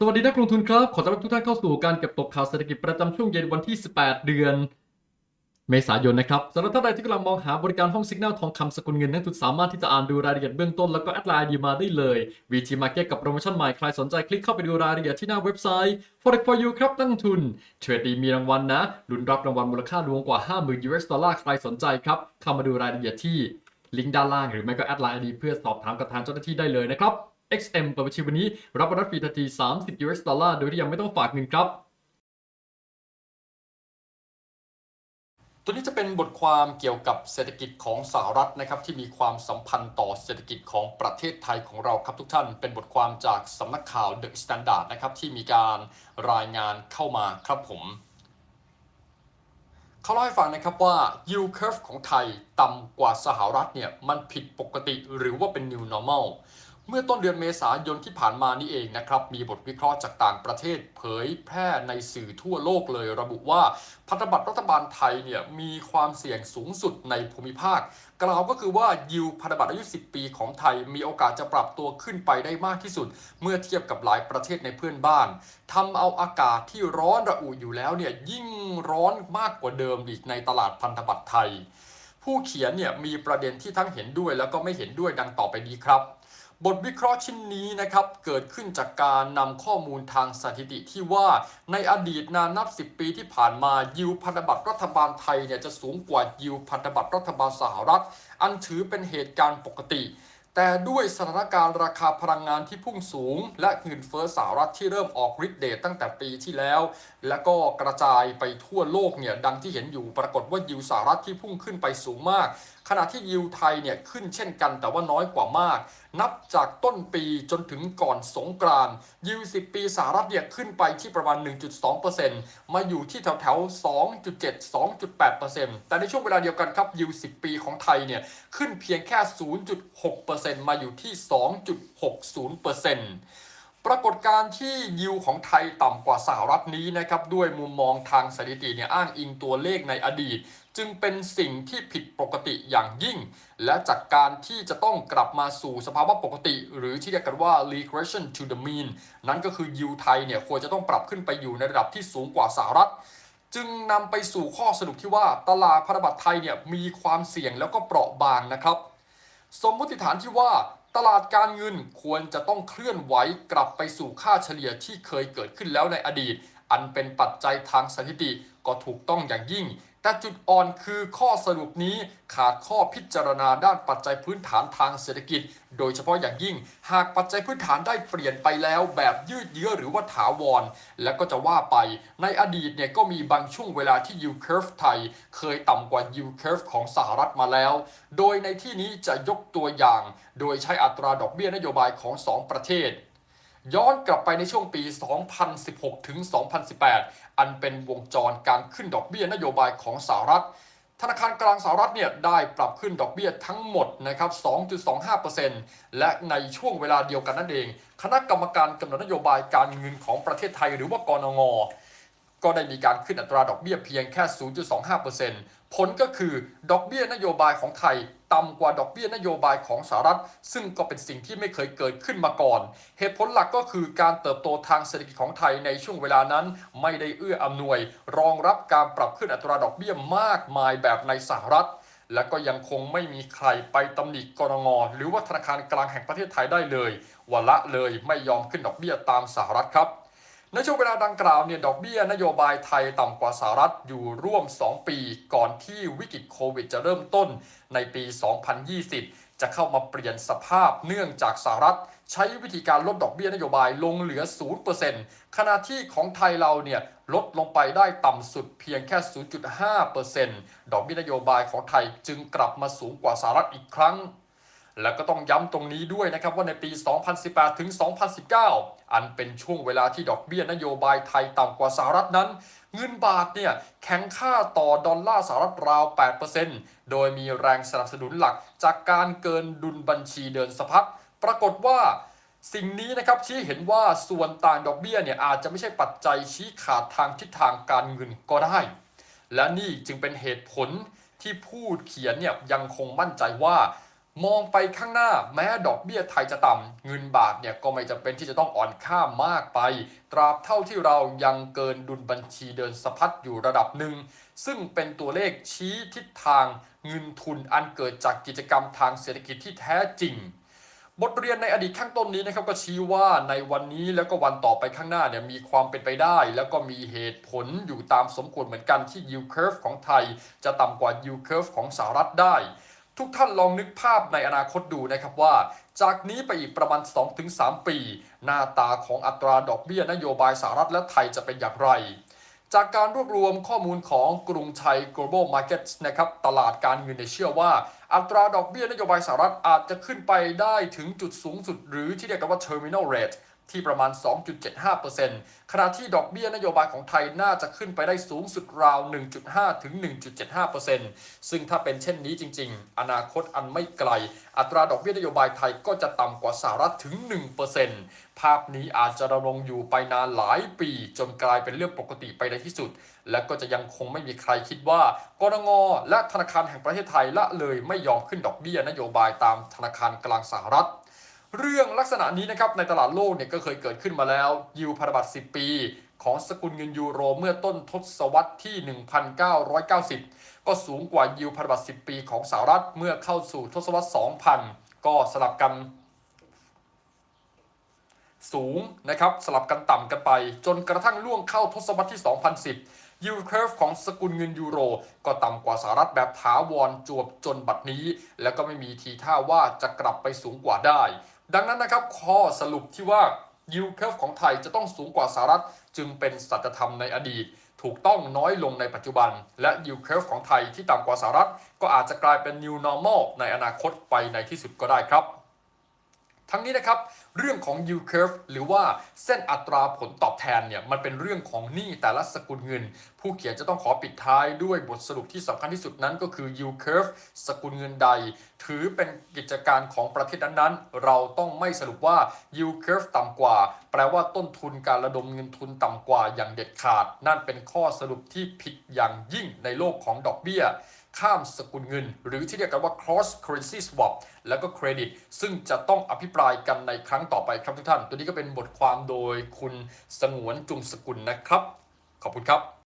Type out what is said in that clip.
สวัสดีนักลงทุนครับ ขอต้อนรับทุกท่านเข้าสู่การเก็บตกข่าวเศรษฐกิจประจำช่วงเย็นวันที่ 18 เดือน เมษายนนะครับสำหรับท่านใดที่กำลังมองหาบริการห้องสิกแนลทองคำสกุลเงินนักทุนสามารถที่จะอ่านดูรายละเอียดเบื้องต้นแล้วก็แอดไลน์ดีมาได้เลย VT Market กับโปรโมชั่นใหม่ใครสนใจคลิกเข้าไปดูรายละเอียดที่หน้าเว็บไซต์ Forex for you ครับตั้งทุนเทรดดีมีรางวัลนะลุ้นรับรางวัลมูลค่ารวมกว่า 50,000 US ดอลลาร์ใครสนใจครับเข้ามาดูรายละเอียดที่ลิงก์ด้านล่างหรือไม่ก็แอดไลน์ดีเพื่อสอบถามกับทางเจ้าหน้าที่ได้เลยนะครับ XM เปิดบัญชีวันนี้รับโบนัสฟรีทันที 30 US ดอลลาร์โดยที่ยังไม่ต้องฝากเงินครับ ตัวนี้จะเป็นบทความเกี่ยวกับเศรษฐกิจของสหรัฐนะครับที่มีความสัมพันธ์ต่อเศรษฐกิจของประเทศไทยของเราครับทุกท่าน เป็นบทความจากสำนักข่าว The Standard นะครับที่มีการรายงานเข้ามาครับผมเขาเล่าให้ฟังนะครับว่า yield curve ของไทยต่ำกว่าสหรัฐเนี่ยมันผิดปกติหรือว่าเป็น new normal เมื่อต้นเดือนเมษายนที่ผ่านมานี่เองนะครับ มีบทวิเคราะห์จากต่างประเทศ เผยแพร่ในสื่อทั่วโลกเลย ระบุว่าพันธบัตรรัฐบาลไทยเนี่ยมีความเสี่ยงสูงสุดในภูมิภาค กล่าวก็คือว่ายิวพันธบัตรอายุ 10 ปีของไทย มีโอกาสจะปรับตัวขึ้นไปได้มากที่สุด เมื่อเทียบกับหลายประเทศในเพื่อนบ้านทำเอาอากาศที่ร้อนระอุอยู่แล้วเนี่ยยิ่งร้อนมากกว่าเดิมอีกในตลาดพันธบัตรไทย ผู้เขียนเนี่ยมีประเด็นที่ทั้งเห็นด้วยแล้วก็ไม่เห็นด้วยดังต่อไปนี้ครับ บทวิเคราะห์ชิ้นนี้นะครับเกิดขึ้นจากการนำข้อมูลทางสถิติที่ว่าในอดีตนานนับ 10 ปีที่ผ่านมายิวพันธบัตรรัฐบาลไทยเนี่ยจะสูงกว่ายิวพันธบัตรรัฐบาลสหรัฐ อันถือเป็นเหตุการณ์ปกติ แต่ด้วยสถานการณ์ราคาพลังงานที่พุ่งสูง และเงินเฟ้อสหรัฐที่เริ่มออกฤทธิ์เดชตั้งแต่ปีที่แล้ว แล้วก็กระจายไปทั่วโลกเนี่ยดังที่เห็นอยู่ปรากฏว่ายิวสหรัฐที่พุ่งขึ้นไปสูงมาก ขณะที่ยิวไทยเนี่ยขึ้นเช่นกันแต่ว่าน้อยกว่ามาก นับจากต้นปีจนถึงก่อนสงกรานยิว 10 ปีสหรัฐเนี่ยขึ้นไปที่ประมาณ 1.2%มาอยู่ที่แถวแถวๆ2.7 2.8%แต่ในช่วงเวลาเดียวกันครับยิว 10 ปีของไทยเนี่ยขึ้นเพียงแค่ 0.6%มาอยู่ที่ 2.60% ปรากฏการณ์ที่ยิวของไทยต่ำกว่าสหรัฐนี้นะครับด้วยมุมมองทางสถิติเนี่ยอ้างอิงตัวเลขในอดีต จึงเป็นสิ่งที่ผิดปกติอย่างยิ่ง และจากการที่จะต้องกลับมาสู่สภาวะปกติ หรือที่เรียกกันว่า regression to the mean นั่นก็คือยิวไทยเนี่ยควรจะต้องปรับขึ้นไปอยู่ในระดับที่สูงกว่าสหรัฐ จึงนำไปสู่ข้อสรุปที่ว่าตลาดพันธบัตรไทยเนี่ยมีความเสี่ยงแล้วก็เปราะบางนะครับ สมมติฐานที่ว่า ตลาดการเงินควรจะต้องเคลื่อนไหวกลับไปสู่ค่าเฉลี่ยที่เคยเกิดขึ้นแล้วในอดีต อันเป็นปัจจัยทางสถิติก็ถูกต้องอย่างยิ่ง แต่จุดอ่อนคือข้อสรุปนี้ขาดข้อพิจารณาด้านปัจจัยพื้นฐานทางเศรษฐกิจ โดยเฉพาะอย่างยิ่ง หากปัจจัยพื้นฐานได้เปลี่ยนไปแล้วแบบยืดเยื้อหรือว่าถาวร และก็จะว่าไป ในอดีตเนี่ยก็มีบางช่วงเวลาที่ yield curve ไทย เคยต่ำกว่า yield curve ของสหรัฐมาแล้ว โดยในที่นี้จะยกตัวอย่าง โดยใช้อัตราดอกเบี้ยนโยบายของ 2 ประเทศ ย้อนกลับไปในช่วงปี 2016 ถึง 2018 อันเป็นวงจรการขึ้นดอกเบี้ยนโยบายของสหรัฐ ธนาคารกลางสหรัฐเนี่ยได้ปรับขึ้นดอกเบี้ยทั้งหมดนะครับ 2.25%และในช่วงเวลาเดียวกันนั่นเอง คณะกรรมการกำหนดนโยบายการเงินของประเทศไทยหรือว่ากรงง ก็ได้มีการขึ้นอัตราดอกเบี้ยเพียงแค่ 0.25%ผลก็คือดอกเบี้ยนโยบายของไทยต่ำกว่าดอกเบี้ยนโยบายของสหรัฐ ซึ่งก็เป็นสิ่งที่ไม่เคยเกิดขึ้นมาก่อน เหตุผลหลักก็คือการเติบโตทางเศรษฐกิจของไทยในช่วงเวลานั้น ไม่ได้เอื้ออำนวย รองรับการปรับขึ้นอัตราดอกเบี้ยมากมายแบบในสหรัฐและก็ยังคงไม่มีใครไปตำหนิกรงงหรือว่าธนาคารกลางแห่งประเทศไทยได้เลยว่าละเลยไม่ยอมขึ้นดอกเบี้ยตามสหรัฐครับ ในช่วงเวลาดังกล่าวเนี่ยดอกเบี้ยนโยบายไทยต่ำกว่าสหรัฐอยู่ร่วม 2 ปี ก่อนที่วิกฤตโควิดจะเริ่มต้นในปี 2020 จะเข้ามาเปลี่ยนสภาพเนื่องจากสหรัฐ ใช้วิธีการลดดอกเบี้ยนโยบายลงเหลือ 0%ขณะที่ของไทยเราเนี่ยลดลงไปได้ต่ำสุดเพียงแค่ 0.5%ดอกเบี้ยนโยบายของไทยจึงกลับมาสูงกว่าสหรัฐอีกครั้ง แล้วก็ต้องย้ำตรงนี้ด้วยนะครับว่าในปี 2018 ถึง 2019 อันเป็นช่วงเวลาที่ดอกเบี้ยนโยบายไทยต่ำกว่าสหรัฐนั้น เงินบาทเนี่ยแข็งค่าต่อดอลลาร์สหรัฐราว 8%โดยมีแรงสนับสนุนหลักจากการเกินดุลบัญชีเดินสะพัดปรากฏว่าสิ่งนี้นะครับชี้เห็นว่าส่วนต่างดอกเบี้ยเนี่ยอาจจะไม่ใช่ปัจจัยชี้ขาดทางทิศทางการเงินก็ได้ และนี่จึงเป็นเหตุผลที่ผู้เขียนเนี่ยยังคงมั่นใจว่า มองไปข้างหน้าแม้ดอกเบี้ยไทยจะต่ำเงินบาทเนี่ยก็ไม่จำเป็นที่จะต้องอ่อนค่ามากไป ตราบเท่าที่เรายังเกินดุลบัญชีเดินสะพัดอยู่ระดับหนึ่ง ซึ่งเป็นตัวเลขชี้ทิศทางเงินทุนอันเกิดจากกิจกรรมทางเศรษฐกิจที่แท้จริง บทเรียนในอดีตข้างต้นนี้นะครับก็ชี้ว่าในวันนี้แล้วก็วันต่อไปข้างหน้าเนี่ยมีความเป็นไปได้ แล้วก็มีเหตุผลอยู่ตามสมควรเหมือนกันที่ yield curve ของไทย จะต่ำกว่า yield curve ของสหรัฐได้ ทุกท่านลองนึกภาพในอนาคตดูนะครับว่า จากนี้ไปอีกประมาณ 2-3 ปี หน้าตาของอัตราดอกเบี้ยนโยบายสหรัฐและไทยจะเป็นอย่างไร จากการรวบรวมข้อมูลของกรุงไทย global markets นะครับตลาดการเงินเนี่ยเชื่อว่า อัตราดอกเบี้ยนโยบายสหรัฐอาจจะขึ้นไปได้ถึงจุดสูงสุด หรือที่เรียกกันว่า terminal rate ที่ประมาณ 2.75%ขณะที่ดอกเบี้ยนโยบายของไทยน่าจะขึ้นไปได้สูงสุดราว 1.5 ถึง 1.75%ซึ่งถ้าเป็นเช่นนี้จริง ๆ อนาคตอันไม่ไกล อัตราดอกเบี้ยนโยบายไทยก็จะต่ำกว่าสหรัฐถึง 1%ภาพนี้อาจจะดำรงอยู่ไปนานหลายปี จนกลายเป็นเรื่องปกติไปในที่สุด และก็จะยังคงไม่มีใครคิดว่ากรงและธนาคารแห่งประเทศไทยละเลยไม่ยอมขึ้นดอกเบี้ยนโยบายตามธนาคารกลางสหรัฐ เรื่องลักษณะนี้นะครับในตลาดโลกเนี่ยก็เคยเกิดขึ้นมาแล้ว ยิวพันธบัตร 10 ปี ของสกุลเงินยูโรเมื่อต้นทศวรรษที่ 1990 ก็สูงกว่ายิวพันธบัตร 10 ปีของสหรัฐเมื่อเข้าสู่ทศวรรษ 2000 ก็สลับกันสูงนะครับสลับกันต่ำกันไป จนกระทั่งล่วงเข้าทศวรรษที่ 2010 yield curve ของสกุลเงินยูโร ก็ต่ำกว่าสหรัฐแบบถาวรจวบจนบัดนี้ แล้วก็ไม่มีทีท่าว่าจะกลับไปสูงกว่าได้ ดังนั้นนะครับข้อสรุปที่ว่ายิวเคิฟของไทยจะต้องสูงกว่าสหรัฐจึงเป็นสัจธรรมในอดีต ถูกต้องน้อยลงในปัจจุบัน และยิวเคิฟของไทยที่ต่ำกว่าสหรัฐ ก็อาจจะกลายเป็น new normal ในอนาคตไปในที่สุดก็ได้ครับ ทั้งนี้นะครับเรื่องของ yield curve หรือว่าเส้นอัตราผลตอบแทนเนี่ยมันเป็นเรื่องของหนี้แต่ละสกุลเงิน ผู้เขียนจะต้องขอปิดท้ายด้วยบทสรุปที่สำคัญที่สุดนั้นก็คือ yield curve สกุลเงินใด ถือเป็นกิจการของประเทศนั้นๆ เราต้องไม่สรุปว่า yield curve ต่ำกว่า แปลว่าต้นทุนการระดมเงินทุนต่ำกว่าอย่างเด็ดขาด นั่นเป็นข้อสรุปที่ผิดอย่างยิ่งในโลกของดอกเบี้ย ข้ามสกุลเงิน หรือที่เรียกกันว่า cross currency swap แล้วก็เครดิต ซึ่งจะต้องอภิปรายกันในครั้งต่อไปครับทุกท่าน ตัวนี้ก็เป็นบทความโดยคุณสงวนจุงสกุลนะครับ ขอบคุณครับ